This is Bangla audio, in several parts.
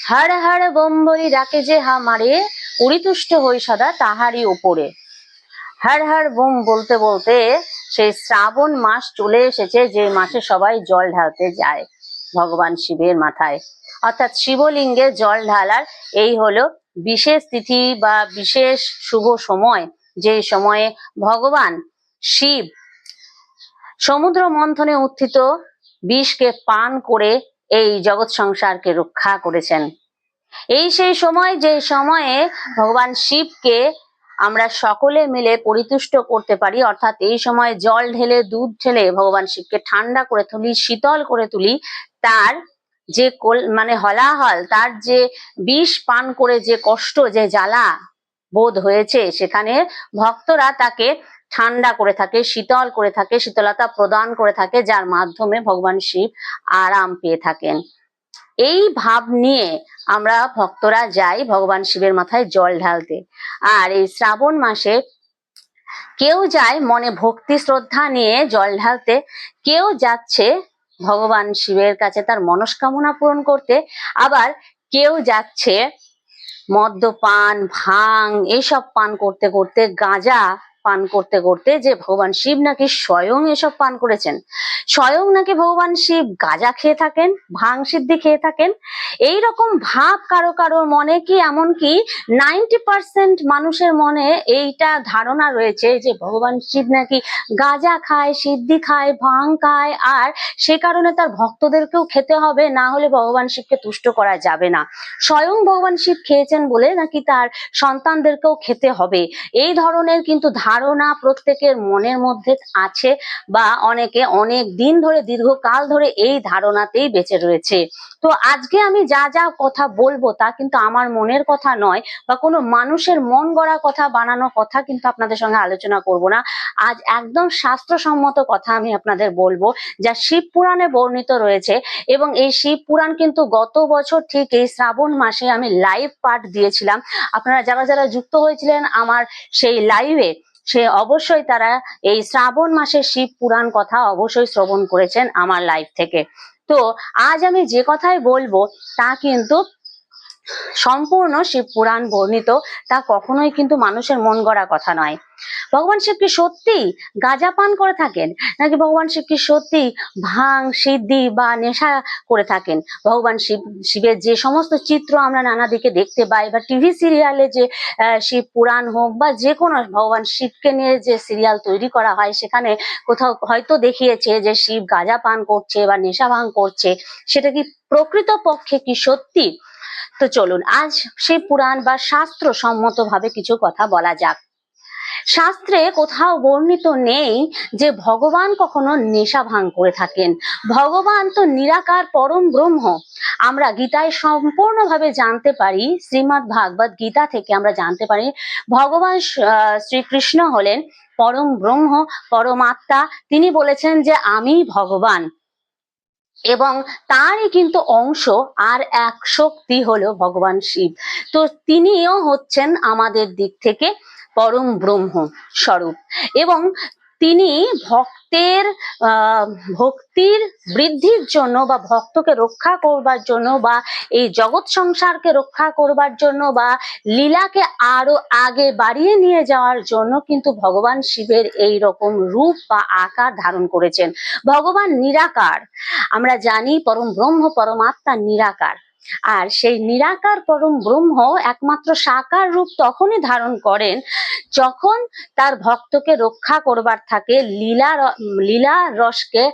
হর হর বোম বলি ডাকে যে হামারে, পরিতুষ্ট হই সদা তাহারই ওপরে হর হর বোম বলতে বলতে সেই শ্রাবণ মাস চলে এসেছে, যে মাসে সবাই জল ঢালতে যায় ভগবান শিবের মাথায়। অর্থাৎ শিবলিঙ্গে জল ঢালার এই হলো বিশেষ তিথি বা বিশেষ শুভ সময়, যে সময়ে ভগবান শিব সমুদ্র মন্থনে উত্থিত বিষকে পান করে এই জগৎ সংসারকে রক্ষা করেছেন। এই সেই সময়, যে সময়ে ভগবান শিবকে আমরা সকলে মিলে পরিতুষ্ট করতে পারি, অর্থাৎ এই সময় জল ঢেলে, দুধ ঢেলে ভগবান শিবকে ঠান্ডা করে তুলি, শীতল করে তুলি, তার যে কোল মানে হলাহল, তার যে বিষ পান করে যে কষ্ট, যে জ্বালা বোধ হয়েছে, সেখানে ভক্তরা তাকে ঠান্ডা করে থাকে, শীতল করে থাকে, শীতলতা প্রদান করে থাকে, যার মাধ্যমে ভগবান শিব আরাম পেয়ে থাকেন। এই ভাব নিয়ে আমরা ভক্তরা যাই ভগবান শিবের মাথায় জল ঢালতে। আর এই শ্রাবণ মাসে কেউ যায় মনে ভক্তি শ্রদ্ধা নিয়ে জল ঢালতে, কেউ যাচ্ছে ভগবান শিবের কাছে তার মনস্কামনা পূরণ করতে, আবার কেউ যাচ্ছে মদ্যপান, ভাং এইসব পান করতে করতে গাঁজা পান করতে করতে যে ভগবান শিব নাকি স্বয়ং এসব পান করেছেন। স্বয়ং নাকি ভগবান শিব গাঁজা খেয়ে থাকেন, ভাং সিদ্ধি খেয়ে থাকেন। এই রকম ভাব কারও কারোর মনে কি এমনকি নাইনটি পার্সেন্ট মানুষের মনে এইটা ধারণা রয়েছে যে ভগবান শিব নাকি গাঁজা খায়, সিদ্ধি খায়, ভাং খায়, আর সে কারণে তার ভক্তদেরকেও খেতে হবে, না হলে ভগবান শিবকে তুষ্ট করা যাবে না। স্বয়ং ভগবান শিব খেয়েছেন বলে নাকি তার সন্তানদেরকেও খেতে হবে। এই ধরনের কিন্তু ধারণা প্রত্যেকের মনের মধ্যে আছে বা অনেকে অনেক দিন ধরে, দীর্ঘকাল ধরে এই ধারণাতেই বেঁচে রয়েছে। তো আজকে আমি যা যা কথা বলব তা কিন্তু আমার মনের কথা নয় বা কোনো মানুষের মন গড়া কথা, বানানো কথা কিন্তু আপনাদের সঙ্গে আলোচনা করব না। আজ একদম শাস্ত্রসম্মত কথা আমি আপনাদের বলব যা শিব পুরাণে বর্ণিত রয়েছে এবং এই শিব পুরাণ কিন্তু গত বছর ঠিক এই শ্রাবণ মাসে আমি লাইভ পাঠ দিয়েছিলাম। আপনারা যারা যারা যুক্ত হয়েছিলেন আমার সেই লাইভে সে অবশ্যই তারা এই শ্রাবণ মাসের শিব পুরাণ কথা অবশ্যই শ্রবণ করেছেন আমার লাইফ থেকে। তো আজ আমি যে কথাই বলব, তা কিন্তু সম্পূর্ণ শিব পুরাণ বর্ণিত, তা কখনোই কিন্তু মানুষের মন গড়া কথা নয়। ভগবান শিব কি সত্যি গাঁজা পান করে থাকেন, নাকি ভগবান শিব কি সত্যি ভাং, সিদ্ধি বা নেশা করে থাকেন? ভগবান শিব, শিবের যে সমস্ত চিত্র আমরা নানা দিকে দেখতে পাই, বা টিভি সিরিয়ালে যে শিব পুরাণ হোক বা যে কোনো ভগবান শিবকে নিয়ে যে সিরিয়াল তৈরি করা হয়, সেখানে কোথাও হয়তো দেখিয়েছে যে শিব গাঁজা পান করছে বা নেশা ভাঙ করছে, সেটা কি প্রকৃত পক্ষে কি সত্যি? তো চলুন, আজ সেই পুরাণ বা শাস্ত্র সম্মত ভাবে কিছু কথা বলা যাক। শাস্ত্রে কোথাও বর্ণিত নেই যে ভগবান কখনো নেশা ভাঙ করে থাকেন। ভগবান তো নিরাকার পরম ব্রহ্ম। আমরা গীতায় সম্পূর্ণভাবে জানতে পারি শ্রীমৎ ভাগবত গীতা থেকে আমরা জানতে পারি, ভগবান শ্রীকৃষ্ণ হলেন পরম ব্রহ্ম, পরমাত্মা। তিনি বলেছেন যে, আমি ভগবান। এবং তারই কিন্তু অংশ আর এক শক্তি হলো ভগবান শিব। তো তিনিও হচ্ছেন আমাদের দিক থেকে পরম ব্রহ্ম স্বরূপ। এবং তিনি ভক্তের ভক্তির বৃদ্ধির জন্য বা ভক্তকে রক্ষা করবার জন্য বা এই জগৎ সংসারকে রক্ষা করবার জন্য বা লীলাকে আরও আগে বাড়িয়ে নিয়ে যাওয়ার জন্য কিন্তু ভগবান শিবের এই রকম রূপ বা আকার ধারণ করেছেন। ভগবান নিরাকার। আমরা জানি পরম ব্রহ্ম, পরমাত্মা নিরাকার। আর সেই নিরাকার পরম ব্রহ্ম একমাত্র সাকার রূপ তখনই ধারণ করেন যখন তার ভক্তকে রক্ষা করবার থাকে, লীলা লীলা রসকে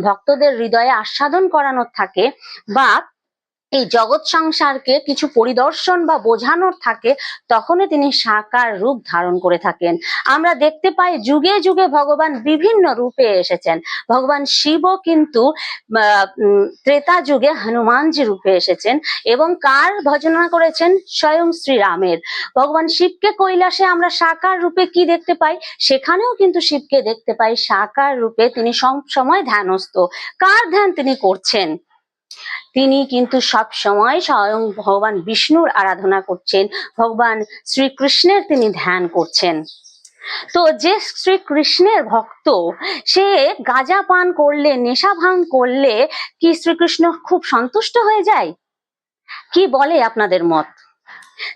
ভক্তদের হৃদয়ে আস্বাদন করানোর থাকে বা এই জগৎ সংসারকে কিছু পরিদর্শন বা বোঝানোর থাকে, তখনই তিনি সাকার রূপ ধারণ করে থাকেন। আমরা দেখতে পাই যুগে যুগে ভগবান বিভিন্ন রূপে এসেছেন। ভগবান শিবও কিন্তু ত্রেতা যুগে হনুমানজি রূপে এসেছেন এবং কার ভজনা করেছেন? স্বয়ং শ্রীরামের। ভগবান শিবকে কৈলাসে আমরা সাকার রূপে কি দেখতে পাই? সেখানেও কিন্তু শিবকে দেখতে পাই। সাকার রূপে তিনি সব সময় ধ্যানস্থ। কার ধ্যান তিনি করছেন? তিনি কিন্তু সব সময় স্বয়ং ভগবান বিষ্ণুর আরাধনা করছেন, ভগবান শ্রীকৃষ্ণের তিনি ধ্যান করছেন। তো যে শ্রীকৃষ্ণের ভক্ত, সে গাঁজা পান করলে, নেশা ভাঙ করলে কি শ্রীকৃষ্ণ খুব সন্তুষ্ট হয়ে যায়? কি বলে আপনাদের মত?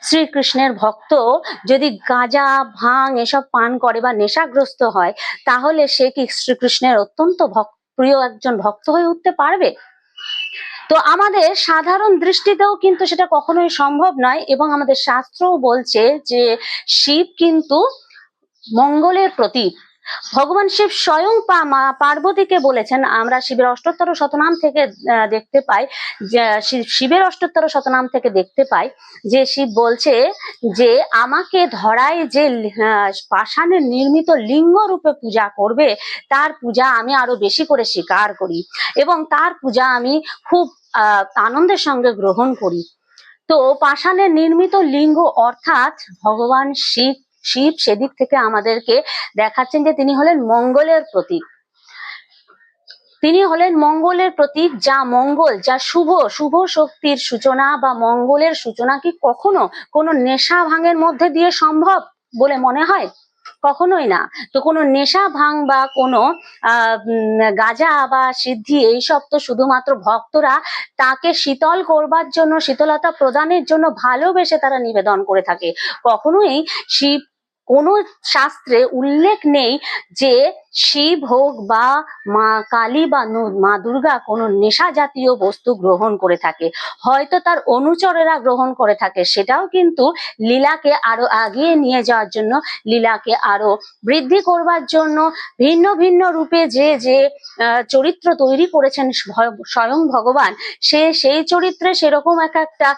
শ্রীকৃষ্ণের ভক্ত যদি গাঁজা, ভাং এসব পান করে বা নেশাগ্রস্ত হয়, তাহলে সে কি শ্রীকৃষ্ণের অত্যন্ত ভক- প্রিয় একজন ভক্ত হয়ে উঠতে পারবে? তো আমাদের সাধারণ দৃষ্টিতেও কিন্তু সেটা কখনোই সম্ভব নয় এবং আমাদের শাস্ত্রও বলছে যে শিব কিন্তু মঙ্গলের প্রতীক। ভগবান শিব স্বয়ং মা পার্বতীকে বলেছেন, আমরা শিবের অষ্টোত্তর শতনাম থেকে দেখতে পাই শিবের অষ্টোত্তর শতনাম থেকে দেখতে পাই, যে শিব বলছে যে আমাকে ধরায় যে পাষাণের নির্মিত লিঙ্গ রূপে পূজা করবে, তার পূজা আমি আরও বেশি করে স্বীকার করি এবং তার পূজা আমি খুব আনন্দের সঙ্গে গ্রহণ করি। তো পাষাণের নির্মিত লিঙ্গ অর্থাৎ ভগবান শিব শিব সেদিক থেকে আমাদেরকে দেখাচ্ছেন যে তিনি হলেন মঙ্গলের প্রতীক। তিনি হলেন মঙ্গলের প্রতীক, যা মঙ্গল, যা শুভ শুভ শক্তির সূচনা বা মঙ্গলের সূচনা কি কখনো কোনো নেশা ভাঙের মধ্যে দিয়ে সম্ভব বলে মনে হয়? কখনোই না। তো কোনো নেশা ভাঙ বা কোনো গাঁজা বা সিদ্ধি এইসব তো শুধুমাত্র ভক্তরা তাকে শীতল করবার জন্য, শীতলতা প্রদানের জন্য ভালোবেসে তারা নিবেদন করে থাকে। কখনোই শিব কোনো শাস্ত্রে উল্লেখ নেই যে শিব হোক বা মা কালী বা মা দুর্গা কোনো নেশা জাতীয় বস্তু গ্রহণ করে থাকে। হয়তো তার অনুচরেরা গ্রহণ করে থাকে, সেটাও কিন্তু লীলাকে আরও আগিয়ে নিয়ে যাওয়ার জন্য, লীলাকে আরও বৃদ্ধি করবার জন্য ভিন্ন ভিন্ন রূপে যে যে চরিত্র তৈরি করেছেন স্বয়ং ভগবান, সে সেই চরিত্রে সেরকম এক একটা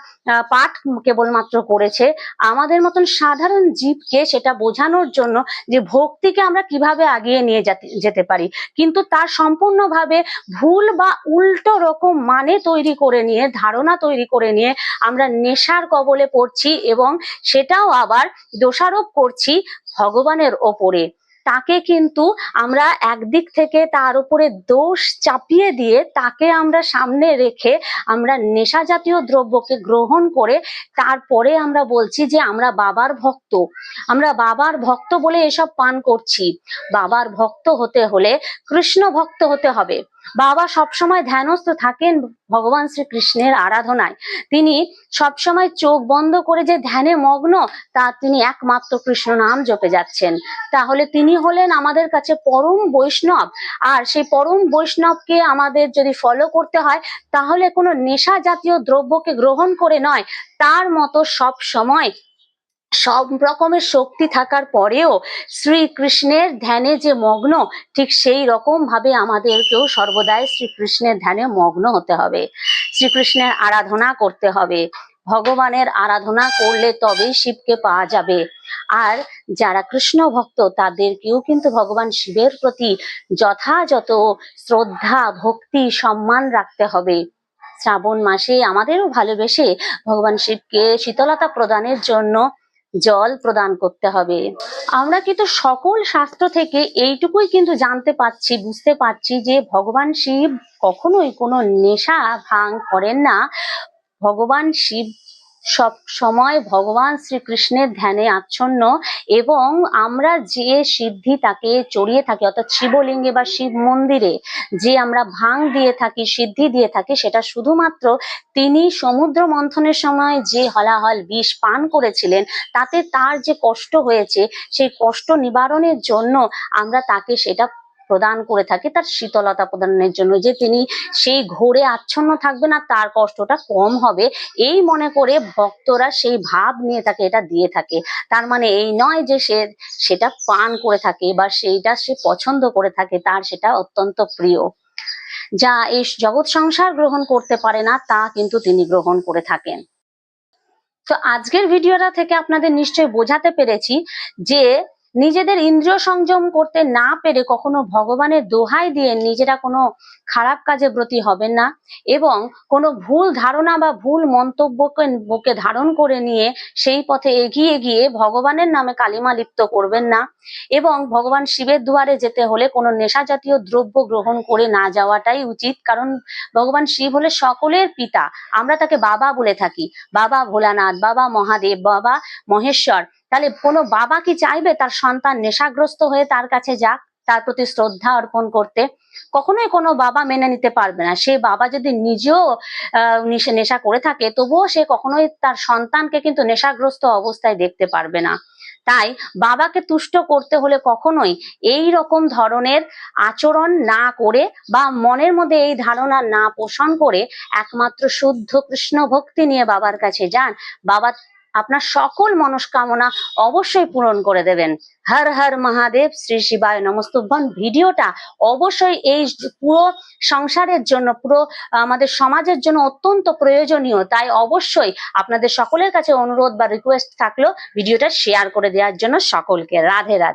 পাঠ কেবলমাত্র করেছে। আমাদের মতন সাধারণ জীবকে সেটা বোঝানোর জন্য যে ভক্তিকে আমরা কীভাবে আগিয়ে নিয়ে যাতে- পারি। কিন্তু তার সম্পূর্ণভাবে ভুল বা উল্টো রকম মানে তৈরি করে নিয়ে, ধারণা তৈরি করে নিয়ে আমরা নেশার কবলে পড়ছি এবং সেটাও আবার দোষারোপ করছি ভগবানের ওপরে। তাকে কিন্তু আমরা একদিক থেকে তার উপরে দোষ চাপিয়ে দিয়ে তাকে আমরা সামনে রেখে আমরা নেশা জাতীয় দ্রব্যকে গ্রহণ করে তারপরে আমরা বলছি যে আমরা বাবার ভক্ত। আমরা বাবার ভক্ত বলে এসব পান করছি। বাবার ভক্ত হতে হলে কৃষ্ণ ভক্ত হতে হবে। বাবা সবসময় ধ্যানস্থ থাকেন ভগবান শ্রীকৃষ্ণের আরাধনায়। তিনি সবসময় চোখ বন্ধ করে যে ধ্যানে মগ্ন, তা তিনি একমাত্র কৃষ্ণ নাম জপে যাচ্ছেন। তাহলে তিনি হলেন আমাদের কাছে পরম বৈষ্ণব। আর সেই পরম বৈষ্ণবকে আমাদের যদি ফলো করতে হয়, তাহলে কোনো নেশা জাতীয় দ্রব্যকে গ্রহণ করে নয়, তার মতো সব সময় সব রকমের শক্তি থাকার পরেও শ্রীকৃষ্ণের ধ্যানে যে মগ্ন, ঠিক সেই রকম ভাবে আমাদেরকেও সর্বদাই শ্রীকৃষ্ণের ধ্যানে মগ্ন হতে হবে। শ্রীকৃষ্ণের আরাধনা করতে হবে। ভগবানের আরাধনা করলে তবেই শিবকে পাওয়া যাবে। আর যারা কৃষ্ণ ভক্ত, তাদেরকেও কিন্তু ভগবান শিবের প্রতি যথাযথ শ্রদ্ধা, ভক্তি, সম্মান রাখতে হবে। শ্রাবণ মাসে আমাদেরও ভালোবেসে ভগবান শিবকে শীতলতা প্রদানের জন্য জল প্রদান করতে হবে। আমরা কিন্তু সকল শাস্ত্র থেকে এইটুকুই কিন্তু জানতে পাচ্ছি বুঝতে পাচ্ছি যে ভগবান শিব কখনোই কোনো নেশা ভাঙ করেন না। ভগবান শিব সব সময় ভগবান শ্রীকৃষ্ণের ধ্যানে আচ্ছন্ন এবং আমরা যে সিদ্ধি তাকে চড়িয়ে থাকি, অর্থাৎ শিবলিঙ্গে বা শিব মন্দিরে যে আমরা ভাং দিয়ে থাকি, সিদ্ধি দিয়ে থাকি, সেটা শুধুমাত্র তিনি সমুদ্র মন্থনের সময় যে হলাহল, বিষ পান করেছিলেন, তাতে তার যে কষ্ট হয়েছে, সেই কষ্ট নিবারণের জন্য আমরা তাকে সেটা প্রদান করে থাকে তার শীতলতা প্রদানের জন্য যে তিনি সেই ঘোরে আচ্ছন্ন থাকবে না তার কষ্টটা কম হবে। এই মনে করে ভক্তরা সেই ভাব নিয়ে তাকে এটা দিয়ে থাকে। তার মানে এই নয় যে সে সেটা পান করে থাকে বা সেইটা সে পছন্দ করে থাকে, তার সেটা অত্যন্ত প্রিয়। যা এই জগৎ সংসার গ্রহণ করতে পারে না, তা কিন্তু তিনি গ্রহণ করে থাকেন। তো আজকের ভিডিওটা থেকে আপনাদের নিশ্চয়ই বোঝাতে পেরেছি যে নিজেদের ইন্দ্রিয় সংযম করতে না পেরে কখনো ভগবানের দোহাই দিয়ে নিজেরা কোনো খারাপ কাজে ব্রতী হবেন না এবং কোনো ভুল ধারণা বা ভুল মন্তব্যকে, বুকে ধারণ করে নিয়ে সেই পথে এগিয়ে গিয়ে ভগবানের নামে কালিমা লিপ্ত করবেন না এবং ভগবান শিবের দুয়ারে যেতে হলে কোনো নেশা জাতীয় দ্রব্য গ্রহণ করে না যাওয়াটাই উচিত। কারণ ভগবান শিব হলে সকলের পিতা। আমরা তাকে বাবা বলে থাকি। বাবা ভোলানাথ, বাবা মহাদেব, বাবা মহেশ্বর। তাহলে কোনো বাবা কি চাইবে তার সন্তান নেশাগ্রস্ত হয়ে তার কাছে যাক, তার প্রতি শ্রদ্ধা অর্পণ করতে? কখনোই কোনো বাবা মেনে নিতে পারবে না। সেই বাবা যদি নিজেও নেশা করে থাকে, তবুও সে কখনোই তার সন্তানকে কিন্তু নেশাগ্রস্ত অবস্থায় দেখতে পারবে না। তাই বাবাকে তুষ্ট করতে হলে কখনোই এই রকম ধরনের আচরণ না করে বা মনের মধ্যে এই ধারণা না পোষণ করে একমাত্র শুদ্ধ কৃষ্ণ ভক্তি নিয়ে বাবার কাছে যান। বাবা আপনার সকল মনস্কামনা অবশ্যই পূরণ করে দেবেন। হর হর মহাদেব, শ্রী শিবায় নমস্তুভন ভিডিওটা অবশ্যই এই পুরো সংসারের জন্য, পুরো আমাদের সমাজের জন্য অত্যন্ত প্রয়োজনীয়। তাই অবশ্যই আপনাদের সকলের কাছে অনুরোধ বা রিকোয়েস্ট থাকল ভিডিওটা শেয়ার করে দেওয়ার জন্য সকলকে। রাধে রাধে।